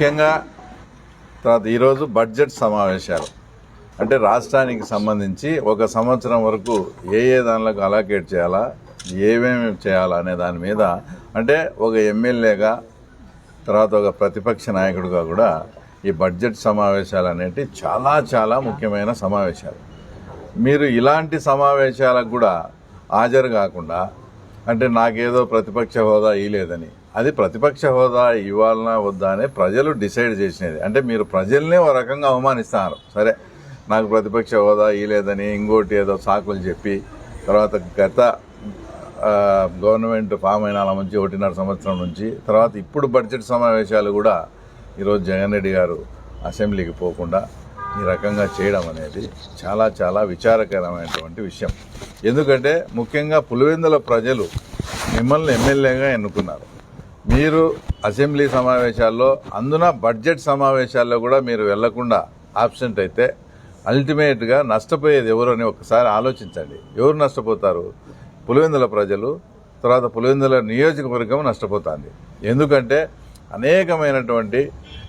ముఖ్యంగా తర్వాత ఈరోజు బడ్జెట్ సమావేశాలు. అంటే రాష్ట్రానికి సంబంధించి ఒక సంవత్సరం వరకు ఏ ఏ దానిలకు అలాకేట్ చేయాలా ఏమేమి చేయాలా అనే దాని మీద అంటే ఒక ఎమ్మెల్యేగా తర్వాత ఒక ప్రతిపక్ష నాయకుడిగా కూడా ఈ బడ్జెట్ సమావేశాలు అనేవి చాలా చాలా ముఖ్యమైన సమావేశాలు. మీరు ఇలాంటి సమావేశాలకు కూడా హాజరు కాకుండా అంటే నాకేదో ప్రతిపక్ష హోదా ఇలేదని అది ప్రతిపక్ష హోదా ఇవ్వాలనా వద్దా అని ప్రజలు డిసైడ్ చేసినది. అంటే మీరు ప్రజల్నే ఒక రకంగా అవమానిస్తున్నారు. సరే నాకు ప్రతిపక్ష హోదా ఇలేదని ఇంకోటి ఏదో సాకులు చెప్పి తర్వాత గత గవర్నమెంట్ ఫామ్ అయిన నుంచి ఒకటిన్నర సంవత్సరం నుంచి తర్వాత ఇప్పుడు బడ్జెట్ సమావేశాలు కూడా ఈరోజు జగన్ రెడ్డి గారు అసెంబ్లీకి పోకుండా ఈ రకంగా చేయడం అనేది చాలా చాలా విచారకరమైనటువంటి విషయం. ఎందుకంటే ముఖ్యంగా పులివెందుల ప్రజలు మిమ్మల్ని ఎమ్మెల్యేగా ఎన్నుకున్నారు. మీరు అసెంబ్లీ సమావేశాల్లో అందున బడ్జెట్ సమావేశాల్లో కూడా మీరు వెళ్ళకుండా ఆబ్సెంట్ అయితే అల్టిమేట్గా నష్టపోయేది ఎవరు అని ఒకసారి ఆలోచించండి. ఎవరు నష్టపోతారు? పులివెందుల ప్రజలు. తర్వాత పులివెందుల నియోజకవర్గం నష్టపోతుంది. ఎందుకంటే అనేకమైనటువంటి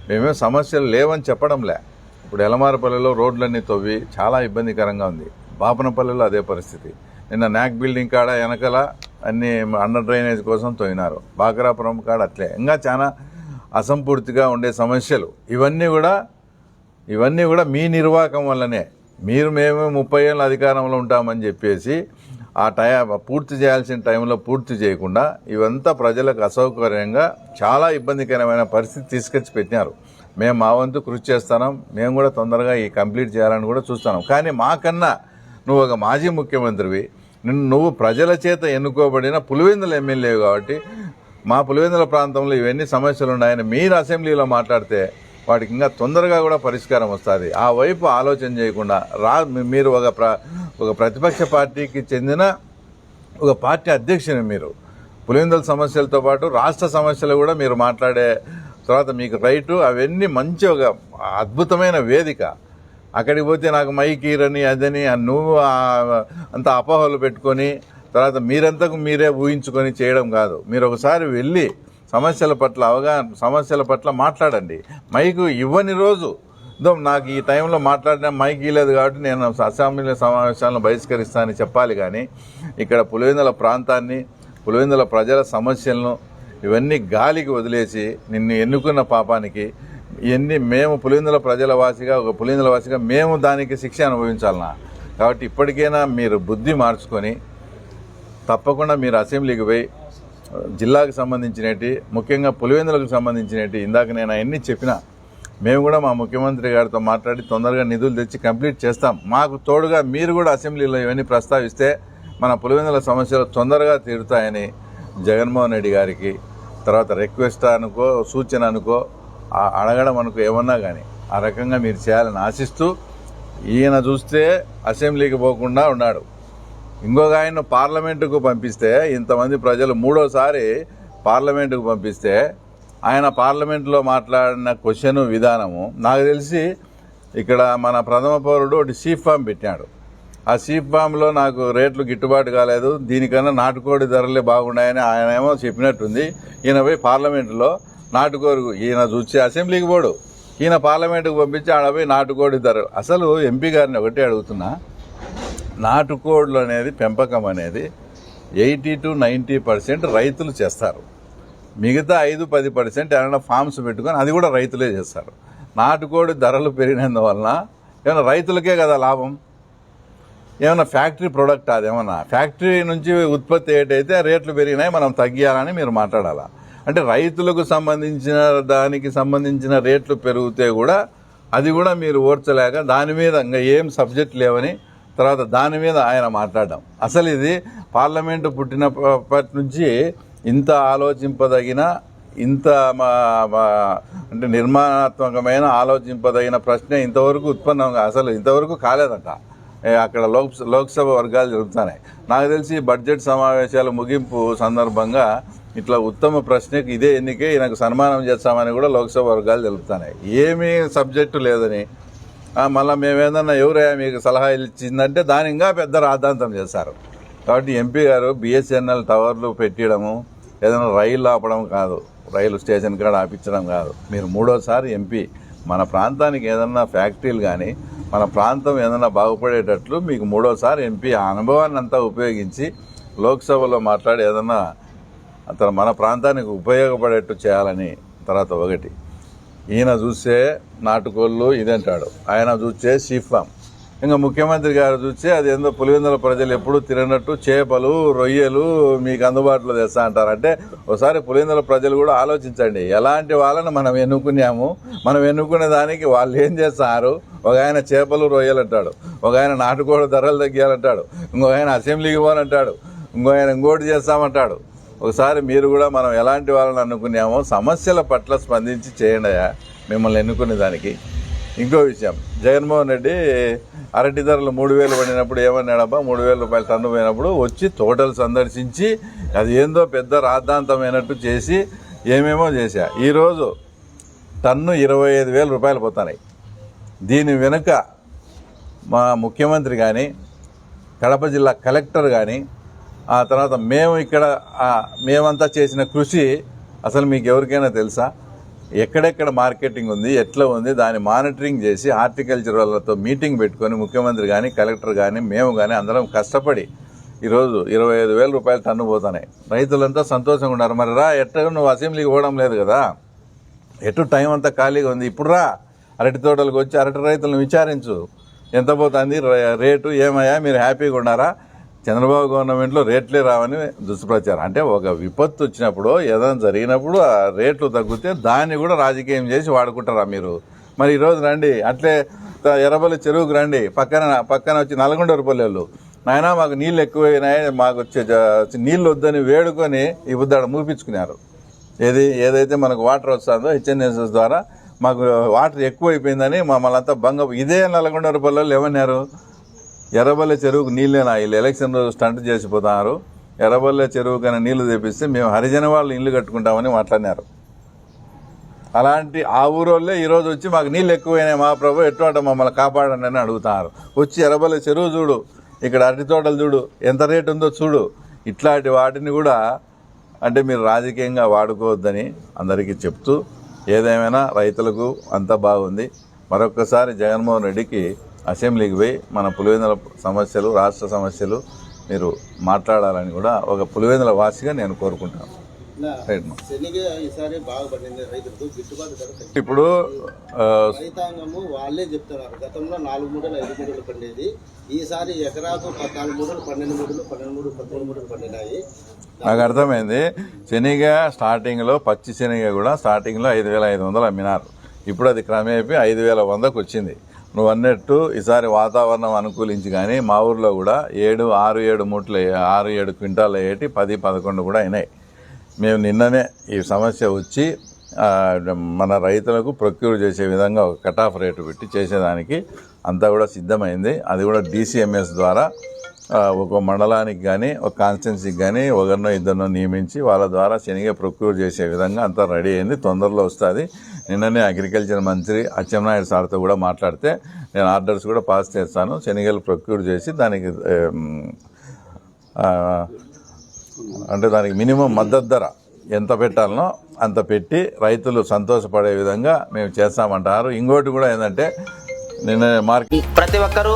మేమే సమస్యలు లేవని చెప్పడంలే. ఇప్పుడు ఎలమారపల్లిలో రోడ్లన్నీ తవ్వి చాలా ఇబ్బందికరంగా ఉంది. బాపనపల్లిలో అదే పరిస్థితి. నిన్న నాక్ బిల్డింగ్ కాడ వెనకల అన్ని అండర్ డ్రైనేజ్ కోసం తోయినారు. బాకరాపురం కాడ అట్లే. ఇంకా చాలా అసంపూర్తిగా ఉండే సమస్యలు. ఇవన్నీ కూడా ఇవన్నీ కూడా మీ నిర్వాహకం వల్లనే. మీరు మేము ముప్పై ఏళ్ళ అధికారంలో ఉంటామని చెప్పేసి ఆ టయా పూర్తి చేయాల్సిన టైంలో పూర్తి చేయకుండా ఇవంతా ప్రజలకు అసౌకర్యంగా చాలా ఇబ్బందికరమైన పరిస్థితి తీసుకొచ్చి పెట్టినారు. మేము మా వంతు కృషి చేస్తున్నాం. మేము కూడా తొందరగా ఈ కంప్లీట్ చేయాలని కూడా చూస్తున్నాం. కానీ మాకన్నా నువ్వు ఒక మాజీ ముఖ్యమంత్రివి. నిన్ను నువ్వు ప్రజల చేత ఎన్నుకోబడిన పులివెందుల ఎమ్మెల్యే కాబట్టి మా పులివెందుల ప్రాంతంలో ఇవన్నీ సమస్యలు ఉన్నాయని మీరు అసెంబ్లీలో మాట్లాడితే వాటికి ఇంకా తొందరగా కూడా పరిష్కారం వస్తుంది. ఆ వైపు ఆలోచన చేయకుండా రా మీరు ఒక ప్ర ఒక ప్రతిపక్ష పార్టీకి చెందిన ఒక పార్టీ అధ్యక్షుని మీరు. పులివెందుల సమస్యలతో పాటు రాష్ట్ర సమస్యలు కూడా మీరు మాట్లాడే తర్వాత మీకు రైటు అవన్నీ మంచి ఒక అద్భుతమైన వేదిక. అక్కడికి పోతే నాకు మైకీరని అదని ఆ నువ్వు అంత అపోహలు పెట్టుకొని తర్వాత మీరంతకు మీరే ఊహించుకొని చేయడం కాదు. మీరు ఒకసారి వెళ్ళి సమస్యల పట్ల అవగాహన సమస్యల పట్ల మాట్లాడండి. మైకు ఇవ్వని రోజు. ఇదో నాకు ఈ టైంలో మాట్లాడిన మైక్ ఇవ్వలేదు కాబట్టి నేను అసెంబ్లీ సమావేశాలను బహిష్కరిస్తానని చెప్పాలి కానీ ఇక్కడ పులివెందుల ప్రాంతాన్ని పులివెందుల ప్రజల సమస్యలను ఇవన్నీ గాలికి వదిలేసి నిన్ను ఎన్నుకున్న పాపానికి ఇవన్నీ మేము పులివెందుల ప్రజల వాసిగా ఒక పులివెందుల వాసిగా మేము దానికి శిక్ష అనుభవించాలనా? కాబట్టి ఇప్పటికైనా మీరు బుద్ధి మార్చుకొని తప్పకుండా మీరు అసెంబ్లీకి పోయి జిల్లాకు సంబంధించినటి ముఖ్యంగా పులివెందులకు సంబంధించినటి ఇందాక నేను అవన్నీ చెప్పిన మేము కూడా మా ముఖ్యమంత్రి గారితో మాట్లాడి తొందరగా నిధులు తెచ్చి కంప్లీట్ చేస్తాం. మాకు తోడుగా మీరు కూడా అసెంబ్లీలో ఇవన్నీ ప్రస్తావిస్తే మన పులివెందుల సమస్యలు తొందరగా తీరుతాయని జగన్మోహన్ రెడ్డి గారికి తర్వాత రిక్వెస్ట్ అనుకో సూచన అనుకో అడగడం మనకు ఏమన్నా కానీ ఆ రకంగా మీరు చేయాలని ఆశిస్తూ ఈయన చూస్తే అసెంబ్లీకి పోకుండా ఉన్నాడు. ఇంకొక ఆయన పార్లమెంటుకు పంపిస్తే ఇంతమంది ప్రజలు మూడోసారి పార్లమెంటుకు పంపిస్తే ఆయన పార్లమెంట్లో మాట్లాడిన క్వశ్చన్ విధానము నాకు తెలిసి ఇక్కడ మన ప్రథమ పౌరుడు ఒకటి సీఫ్ ఫామ్ పెట్టాడు ఆ సీఫ్ ఫామ్లో నాకు రేట్లు గిట్టుబాటు కాలేదు. దీనికన్నా నాటుకోడి ధరలే బాగున్నాయని ఆయన ఏమో చెప్పినట్టుంది. ఈయన పోయి పార్లమెంటులో నాటుకోరు ఈయన చూసి అసెంబ్లీకి పోడు. ఈయన పార్లమెంటుకు పంపించి ఆడ పోయి నాటుకోడి ధర అసలు ఎంపీ గారిని ఒకటే అడుగుతున్నా. నాటుకోళ్ళు అనేది పెంపకం అనేది ఎయిటీ టు నైంటీ పర్సెంట్ రైతులు చేస్తారు. మిగతా ఐదు పది పర్సెంట్ ఏమైనా ఫామ్స్ పెట్టుకొని అది కూడా రైతులే చేస్తారు. నాటుకోడి ధరలు పెరిగినందువలన ఏమైనా రైతులకే కదా లాభం? ఏమైనా ఫ్యాక్టరీ ప్రొడక్ట్ అదేమన్నా ఫ్యాక్టరీ నుంచి ఉత్పత్తి ఏటైతే రేట్లు పెరిగినాయి మనం తగ్గియాలని మీరు మాట్లాడాలా? అంటే రైతులకు సంబంధించిన దానికి సంబంధించిన రేట్లు పెరిగితే కూడా అది కూడా మీరు ఓర్చలేక దాని మీద ఇంకా ఏం సబ్జెక్ట్ లేవని తర్వాత దాని మీద ఆయన మాట్లాడడం. అసలు ఇది పార్లమెంటు పుట్టినప్పటి నుంచి ఇంత ఆలోచింపదగిన ఇంత మా- అంటే నిర్మాణాత్మకమైన ఆలోచింపదగిన ప్రశ్న ఇంతవరకు ఉత్పన్నం అసలు ఇంతవరకు కాలేదంట. అక్కడ లోక్ లోక్సభ వర్గాలు జరుగుతున్నాయి. నాకు తెలిసి బడ్జెట్ సమావేశాల ముగింపు సందర్భంగా ఇట్లా ఉత్తమ ప్రశ్నకి ఇదే ఎన్నికే ఈయనకు సన్మానం చేస్తామని కూడా లోక్సభ వర్గాలు తెలుపుతున్నాయి. ఏమీ సబ్జెక్టు లేదని మళ్ళీ మేమేదన్నా ఎవరయ్యా మీకు సలహా ఇచ్చిందంటే దాని ఇంకా పెద్ద రాద్ధాంతం చేశారు. కాబట్టి ఎంపీ గారు బిఎస్ఎన్ఎల్ టవర్లు పెట్టడము ఏదైనా రైలు ఆపడం కాదు రైలు స్టేషన్ కాడ ఆపించడం కాదు. మీరు మూడోసారి ఎంపీ మన ప్రాంతానికి ఏదన్నా ఫ్యాక్టరీలు కానీ మన ప్రాంతం ఏదన్నా బాగుపడేటట్లు మీకు మూడోసారి ఎంపీ ఆ అనుభవాన్ని అంతా ఉపయోగించి లోక్సభలో మాట్లాడి ఏదన్నా అతను మన ప్రాంతానికి ఉపయోగపడేట్టు చేయాలని తర్వాత ఒకటి. ఈయన చూస్తే నాటుకోళ్ళు ఇదంటాడు ఆయన చూస్తే షీఫామ్ ఇంకా ముఖ్యమంత్రి గారు చూస్తే అది ఏందో పులివెందుల ప్రజలు ఎప్పుడు తిరిగినట్టు చేపలు రొయ్యలు మీకు అందుబాటులో తెస్తా అంటారంటే ఒకసారి పులివెందుల ప్రజలు కూడా ఆలోచించండి. ఎలాంటి వాళ్ళని మనం ఎన్నుకున్నాము? మనం ఎన్నుకునే దానికి వాళ్ళు ఏం చేస్తారు? ఒక ఆయన చేపలు రొయ్యలు అంటాడు. ఒక ఆయన నాటుకోడు ధరలు తగ్గాలంటాడు ఇంకొక ఆయన అసెంబ్లీకి పోనంటాడు ఇంకో ఆయన ఇంకోటి చేస్తామంటాడు. ఒకసారి మీరు కూడా మనం ఎలాంటి వాళ్ళని అనుకున్నామో సమస్యల పట్ల స్పందించి చేయండి అయ్యా మిమ్మల్ని ఎన్నుకునే దానికి. ఇంకో విషయం జగన్మోహన్ రెడ్డి అరటి ధరలు మూడు వేలు పడినప్పుడు ఏమన్నాడబ్బా మూడు వేల రూపాయలు టన్ను పోయినప్పుడు వచ్చి తోటలు సందర్శించి అది ఏందో పెద్ద రాద్ధాంతమైనట్టు చేసి ఏమేమో చేశా. ఈరోజు టన్ను ఇరవై ఐదు వేల రూపాయలు పోతున్నాయి దీని వెనుక మా ముఖ్యమంత్రి కానీ కడప జిల్లా కలెక్టర్ కానీ ఆ తర్వాత మేము ఇక్కడ మేమంతా చేసిన కృషి అసలు మీకు ఎవరికైనా తెలుసా? ఎక్కడెక్కడ మార్కెటింగ్ ఉంది ఎట్లా ఉంది దాన్ని మానిటరింగ్ చేసి హార్టికల్చర్ వాళ్ళతో మీటింగ్ పెట్టుకొని ముఖ్యమంత్రి కానీ కలెక్టర్ కానీ మేము కానీ అందరం కష్టపడి ఈరోజు ఇరవై ఐదు వేల రూపాయలు టన్ను పోతున్నాయి. రైతులంతా సంతోషంగా ఉన్నారు. మరి రా ఎట్లా నువ్వు అసెంబ్లీకి పోవడం లేదు కదా? ఎటు టైం అంతా ఖాళీగా ఉంది. ఇప్పుడు రా అరటి తోటలకు వచ్చి అరటి రైతులను విచారించు. ఎంత పోతుంది? రే- రేటు ఏమయ్యా? మీరు హ్యాపీగా ఉన్నారా? చంద్రబాబు గవర్నమెంట్లో రేట్లే రావని దుష్ప్రచారం. అంటే ఒక విపత్తు వచ్చినప్పుడు ఏదైనా జరిగినప్పుడు ఆ రేట్లు తగ్గితే దాన్ని కూడా రాజకీయం చేసి వాడుకుంటారా మీరు? మరి ఈరోజు రండి అట్లే ఎర్రబల్లి చెరువుకు రండి. పక్కన పక్కన వచ్చి నల్గొండ రూపాయలు నాయన మాకు నీళ్ళు ఎక్కువైనాయి మాకు వచ్చే నీళ్ళు వద్దని వేడుకొని ఈ బుద్ధాడు మూపించుకున్నారు ఏది ఏదైతే మనకు వాటర్ వస్తుందో హెచ్ఎన్ఎస్ఎస్ ద్వారా మాకు వాటర్ ఎక్కువైపోయిందని మమ్మల్ని అంతా బంగ ఇదే నల్గొండ రూపాయలు ఏమన్నారు ఎర్రబల్లె చెరువుకు నీళ్ళేనా వీళ్ళు ఎలక్షన్ రోజు స్టంట్ చేసిపోతున్నారు ఎర్రబల్లె చెరువుకైనా నీళ్ళు తెప్పిస్తే మేము హరిజన వాళ్ళు ఇల్లు కట్టుకుంటామని మాట్లాడినారు. అలాంటి ఆ ఊరోళ్ళే ఈరోజు వచ్చి మాకు నీళ్ళు ఎక్కువైనాయి మా ప్రభు ఎటువంటి మమ్మల్ని కాపాడండి అని అడుగుతున్నారు వచ్చి ఎర్రబల్లె చెరువు చూడు ఇక్కడ అరటి తోటలు చూడు ఎంత రేటు ఉందో చూడు. ఇట్లాంటి వాటిని కూడా అంటే మీరు రాజకీయంగా వాడుకోవద్దని అందరికీ చెప్తూ ఏదేమైనా రైతులకు అంతా బాగుంది. మరొకసారి జగన్మోహన్ రెడ్డికి అసెంబ్లీకి పోయి మన పులివెందుల సమస్యలు రాష్ట్ర సమస్యలు మీరు మాట్లాడాలని కూడా ఒక పులివెందుల వాసిగా నేను కోరుకుంటాను. ఇప్పుడు రైతాంగము వాళ్ళే చెప్తున్నారు గతంలో నాలుగు మూడలు ఐదు మూడలు పండేది. ఈసారి ఎకరాకు పద్నాలుగు మూడలు పన్నెండు మూడలు పన్నెండు మూడు పదమూడు మూడలు పండినాయి. నాకు అర్థమైంది. శనగ స్టార్టింగ్లో పచ్చి శనగ కూడా స్టార్టింగ్లో ఐదు వేల ఐదు వందలు అమ్మినారు. ఇప్పుడు అది క్రమేపీ ఐదు వేల వందకు వచ్చింది. నువ్వు అన్నట్టు ఈసారి వాతావరణం అనుకూలించి కానీ మా ఊర్లో కూడా ఏడు ఆరు ఏడు మూట్లు ఆరు ఏడు క్వింటాలు అయ్యేటి పది పదకొండు కూడా అయినాయి. మేము నిన్ననే ఈ సమస్య వచ్చి మన రైతులకు ప్రొక్యూర్ చేసే విధంగా ఒక కట్ ఆఫ్ రేటు పెట్టి చేసేదానికి అంతా కూడా సిద్ధమైంది. అది కూడా డీసీఎంఎస్ ద్వారా ఒక మండలానికి కానీ ఒక కాన్స్టిట్యున్సీకి కానీ ఒకరినో ఇద్దరినో నియమించి వాళ్ళ ద్వారా శనిగా ప్రొక్యూర్ చేసే విధంగా అంతా రెడీ అయింది. తొందరలో వస్తుంది. నిన్ననే అగ్రికల్చర్ మంత్రి అచ్చెన్నాయుడు సార్తో కూడా మాట్లాడితే నేను ఆర్డర్స్ కూడా పాస్ చేస్తాను. శనిగలు ప్రొక్యూర్ చేసి దానికి అంటే దానికి మినిమం మద్దతు ధర ఎంత పెట్టాలనో అంత పెట్టి రైతులు సంతోషపడే విధంగా మేము చేస్తామంటారు. ఇంకోటి కూడా ఏంటంటే నిన్న మార్కెట్ ప్రతి ఒక్కరూ